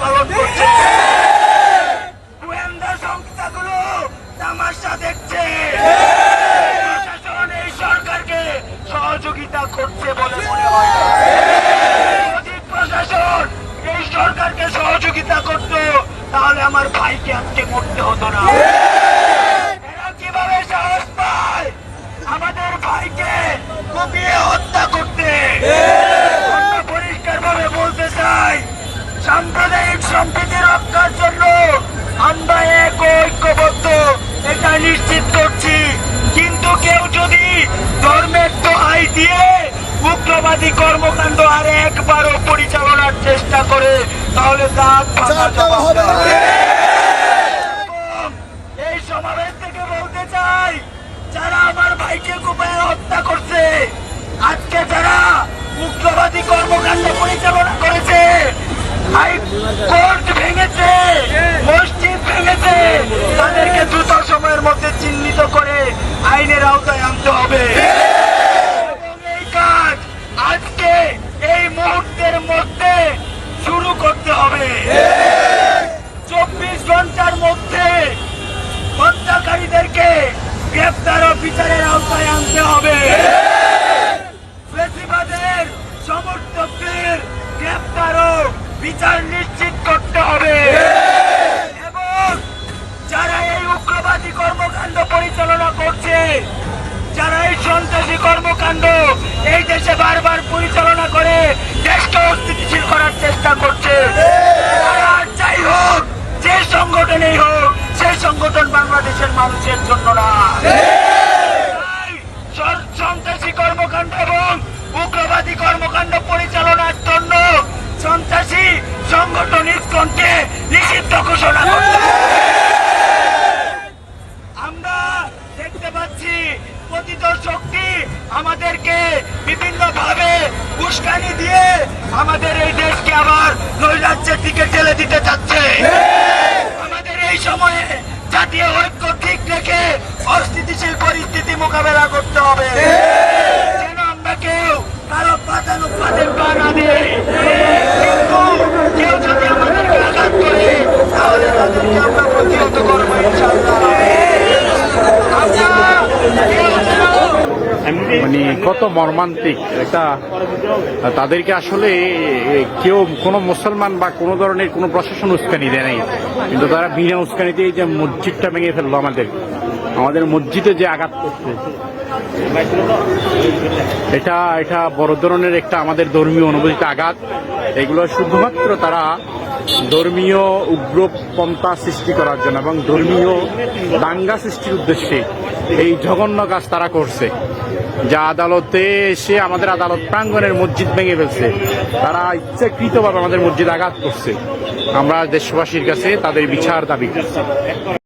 পালন করছে। গোয়েন্দা সংস্থাগুলো তামাশা দেখছে। প্রশাসন এই সরকারকে সহযোগিতা করছে বলে মনে হয়। প্রশাসন এই সরকারকে সহযোগিতা করত তাহলে আমার ভাইকে আজকে মরতে হতো না। চেষ্টা করে তাহলে দাঁত ভাঙা হবে। এই সমাবেশ থেকে বলতে চাই যারা আমার ভাইকে কুপায় হত্যা করছে আজকে যারা উগ্রবাদী কর্মকাণ্ড পরিচালনা করেছে কোর্ট ভেঙেছে মসজিদ ভেঙেছে তাদেরকে দ্রুত সময়ের মধ্যে চিহ্নিত করে আইনের আওতায় আনতে হবে এবং এই কাজ আজকে এই মুহূর্তের মধ্যে শুরু করতে হবে। চব্বিশ ঘণ্টার মধ্যে হত্যাকারীদেরকে গ্রেফতার ও বিচারের আওতায় আনতে হবে। ফেসিবাদের সমর্থকদের গ্রেফতার ও বিচার নিশ্চিত করতে হবে। এবং যারা এই উগ্রবাদী কর্মকাণ্ড পরিচালনা করছে, যারা এই সন্ত্রাসী কর্মকাণ্ড এই দেশে বারবার পরিচালনা করে আমাদেরকে বিভিন্ন ভাবে উস্কানি দিয়ে আমাদের এই দেশকে আবার নৈরাজ্যের দিকে ঠেলে দিতে চাচ্ছে। আমাদের এই সময়ে জাতীয় ঐক্য ঠিক রেখে অস্থিতিশীল পরিস্থিতি মোকাবেলা করতে হবে। যেন আমরা কেউ কারও পাতানো পাতের পা না কিন্তু কেউ যদি আমাদেরকে আঘাত করে, তাহলে তাদেরকে আমরা প্রতিহত করব ইনশাআল্লাহ আমরা কেউ যেন মানে কত মর্মান্তিক। এটা, তাদেরকে আসলে কেউ কোনো মুসলমান বা কোনো ধরনের কোনো প্রশাসন উস্কানি দেয় নাই। কিন্তু তারা বিনা উস্কানিতে এই যে মসজিদটা ভেঙে ফেলল আমাদের। আমাদের মসজিদে যে আঘাত করছে। এটা এটা বড় ধরনের একটা আমাদের ধর্মীয় অনুভূতিতে আঘাত। এগুলো শুধুমাত্র তারা ধর্মীয় উগ্রপন্থা সৃষ্টি করার জন্য এবং ধর্মীয় দাঙ্গা সৃষ্টির উদ্দেশ্যে এই জঘন্য কাজ তারা করছে। যা আদালতে এসে আমাদের আদালত প্রাঙ্গণের মসজিদ ভেঙে ফেলছে। তারা ইচ্ছাকৃতভাবে আমাদের মসজিদ আঘাত করছে। আমরা দেশবাসীর কাছে তাদের বিচার দাবি করছি।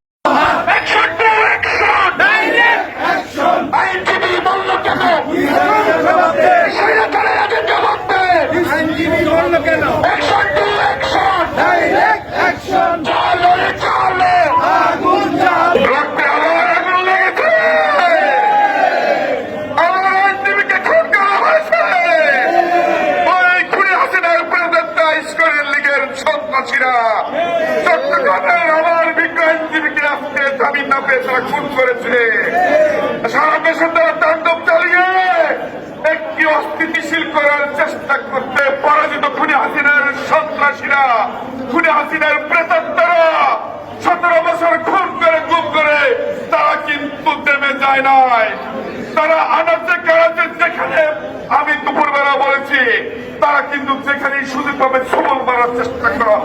সন্ত্রাসীরা চট্টগ্রামের আমার বিজ্ঞ আইনজীবীকে আজকে জামিন না পেয়ে তারা খুন করেছে সারা দেশে তারা তাণ্ডব চালিয়ে একটি অস্থিতিশীল করার চেষ্টা করতে পরাজিত খুনি হাসিনার সন্ত্রাসীরা, খুনি হাসিনার প্রেতাত্মারা সতেরো বছর খুন করে, গুম করে, তারা কিন্তু থেমে যায় নাই। তারা আনাচে কানাচে যেখানে আমি দুপুরবেলা বলেছি তারা কিন্তু যেখানে সুযোগ পাবে সবল করার চেষ্টা করা